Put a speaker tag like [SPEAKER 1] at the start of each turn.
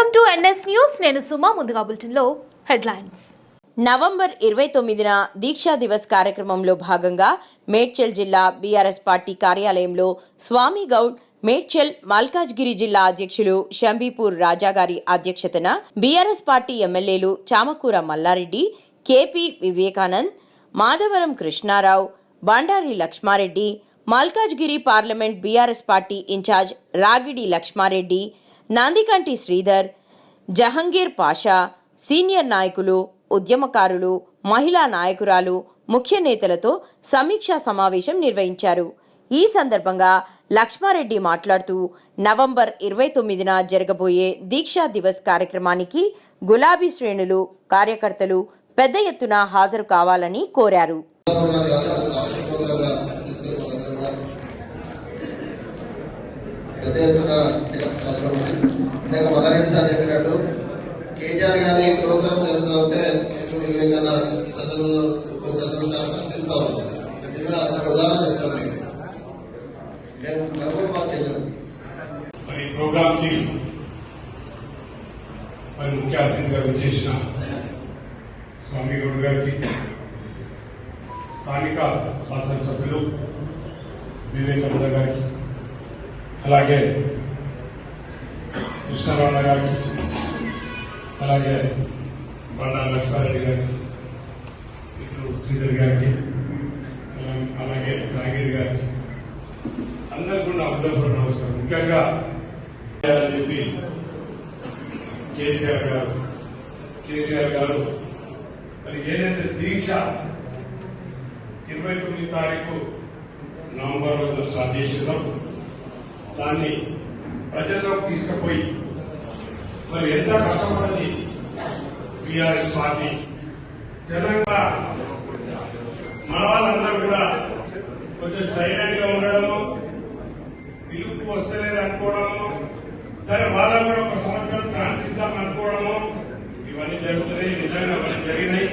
[SPEAKER 1] Welcome to NS news. నేను సుమా ముందుగా బులెటిన్లో హెడ్లైన్స్.
[SPEAKER 2] నవంబర్ ఇరవై తొమ్మిదిన దీక్షా దివస్ కార్యక్రమంలో భాగంగా మేడ్చల్ జిల్లా బీఆర్ఎస్ పార్టీ కార్యాలయంలో స్వామి గౌడ్ మేడ్చల్ మల్కాజ్గిరి జిల్లా అధ్యక్షులు షంబీపూర్ రాజా గారి అధ్యక్షతన బీఆర్ఎస్ పార్టీ ఎమ్మెల్యేలు Chamakura Mallareddy KP Vivekanand Madhavaram Krishnarao Bandari Laxmareddy Malkajgiri parliament BRS party incharge Ragidi Laxmareddy Nandikanti Sridhar Jahangir Pasha senior నాయకులు ఉద్యమకారులు మహిళా నాయకురాలు ముఖ్య నేతలతో సమీక్షా సమావేశం నిర్వహించారు. ఈ సందర్భంగా లక్ష్మారెడ్డి మాట్లాడుతూ నవంబర్ ఇరవై తొమ్మిదిన జరగబోయే దీక్షా దివస్ కార్యక్రమానికి గులాబీ శ్రేణులు కార్యకర్తలు పెద్ద ఎత్తున హాజరు కావాలని కోరారు.
[SPEAKER 3] పెద్ద ఎత్తున టికెట్స్ అవసరం ఉంది ఇందాక మల్లారెడ్డి సార్ చెప్పినట్టు కేటీఆర్ గారి ప్రోగ్రామ్ జరుగుతూ ఉంటే ఇప్పుడు ఏదైనా ఈ సదనంలో కొన్ని సదనంలో తిరుగుతూ ఉన్నాం నిన్న ఒక ఉదాహరణ చెప్తాం మీకు మేము మరొక పార్టీ
[SPEAKER 4] మరి ప్రోగ్రామ్కి మరి ముఖ్య అతిథిగా విచ్చేసిన స్వామి గౌడ్ గారికి స్థానిక శాసనసభ్యులు వివేకానంద గారికి అలాగే కృష్ణారావు గారికి అలాగే బండా లక్ష్మారెడ్డి గారికి ఇట్లు శ్రీధర్ గారికి అలాగే నాగిరి గారికి అందరు కూడా అర్థపూర్ణ నమస్కారం. ముఖ్యంగా చెప్పి కేసీఆర్ గారు కేటీఆర్ గారు మరి ఏదైతే దీక్ష ఇరవై తొమ్మిది తారీఖు నవంబర్ రోజున స్టార్ట్ చేసిందో దాన్ని ప్రజల్లోకి తీసుకుపోయి మరి ఎంత కష్టపడది బీఆర్ఎస్ పార్టీ? తెలంగాణ మన వాళ్ళందరూ కూడా కొంచెం సైలెంట్గా ఉండడము పిలుపు వస్తలేదు అనుకోవడము సరే వాళ్ళకు కూడా ఒక సంవత్సరం ఛాన్స్ ఇద్దాం అనుకోవడము ఇవన్నీ జరుగుతున్నాయి నిజంగా మనకి జరిగినాయి.